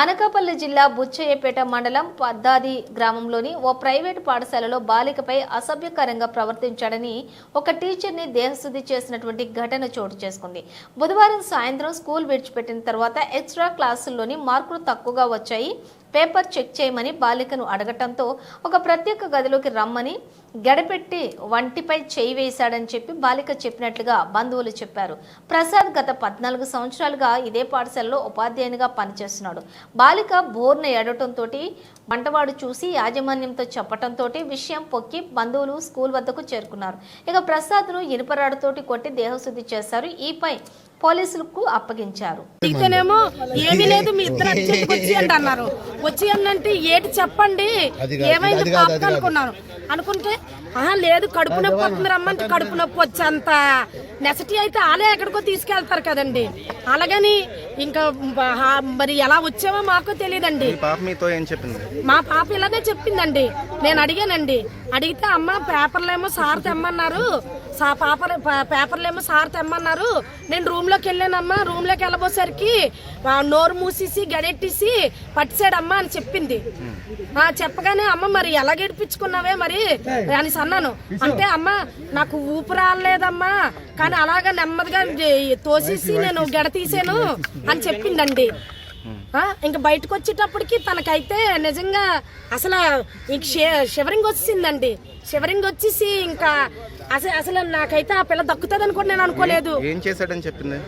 అనకాపల్లి జిల్లా బుచ్చయ్యపేట మండలం పద్దాది గ్రామంలోని ఓ ప్రైవేటు పాఠశాలలో బాలికపై అసభ్యకరంగా ప్రవర్తించాడని ఒక టీచర్ని దేహశుద్ధి చేసినటువంటి ఘటన చోటు చేసుకుంది. బుధవారం సాయంత్రం స్కూల్ విడిచిపెట్టిన తర్వాత ఎక్స్ట్రా క్లాసుల్లోని మార్కులు తక్కువగా వచ్చాయి. పేపర్ చెక్ చేయమని బాలికను అడగటంతో ఒక ప్రత్యేక గదిలోకి రమ్మని గడపెట్టి వంటిపై చేయి వేశాడని చెప్పి బాలిక చెప్పినట్లుగా బంధువులు చెప్పారు. ప్రసాద్ గత పద్నాలుగు సంవత్సరాలుగా ఇదే పాఠశాలలో ఉపాధ్యాయునిగా పనిచేస్తున్నాడు. బాలిక బోర్న ఏడటంతో వంటవాడు చూసి యాజమాన్యంతో చెప్పటంతో విషయం పొక్కి బంధువులు స్కూల్ వద్దకు చేరుకున్నారు. ఇక ప్రసాద్ను ఇనుపరాడుతోటి కొట్టి దేహశుద్ధి చేశారు. ఈపై పోలీసులకు అప్పగించారు. అడిగితేనేమో ఏమీ లేదు మీ ఇద్దరు అర్జెంట్కి వచ్చి అండి అన్నారు. వచ్చి అంటే ఏటి చెప్పండి? ఏమైంది కాదు. అనుకున్నాను అనుకుంటే ఆహా లేదు కడుపు నొప్పి వస్తుంది రమ్మంటే కడుపు నొప్పి వచ్చేంత నెసటి అయితే ఆలే ఎక్కడికో తీసుకెళ్తారు కదండి. అలాగని ఇంకా మరి ఎలా వచ్చామో మాకు తెలియదండి మీ పాప ఇలానే చెప్పిందండి. నేను అడిగానండి. అడిగితే అమ్మ పేపర్లేమో సార్ తెమ్మన్నారు. సా పాపర్ పేపర్లేమో సార్ తెమ్మన్నారు. నేను రూమ్లోకి వెళ్ళానమ్మా. రూమ్లోకి వెళ్ళబోసరికి నోరు మూసేసి గడెట్టేసి పట్టిసాడమ్మా అని చెప్పింది. చెప్పగానే అమ్మ మరి ఎలా గడిపించుకున్నావే మరి అని అన్నాను. అంటే అమ్మ నాకు ఊపు రాలేదమ్మా కానీ అలాగా నెమ్మదిగా తోసేసి నేను గడ తీసాను అని చెప్పిందండి. ఆ, ఇంకా బయటకు వచ్చేటప్పటికి తనకైతే నిజంగా అసలు ఇంక షివరింగ్ వచ్చిందండి షివరింగ్ వచ్చేసి ఇంకా అసలు అసలు నాకైతే ఆ పిల్ల దక్కుతుంది అనుకోని నేను అనుకోలేదు. ఏం చేశాడని చెప్పింది.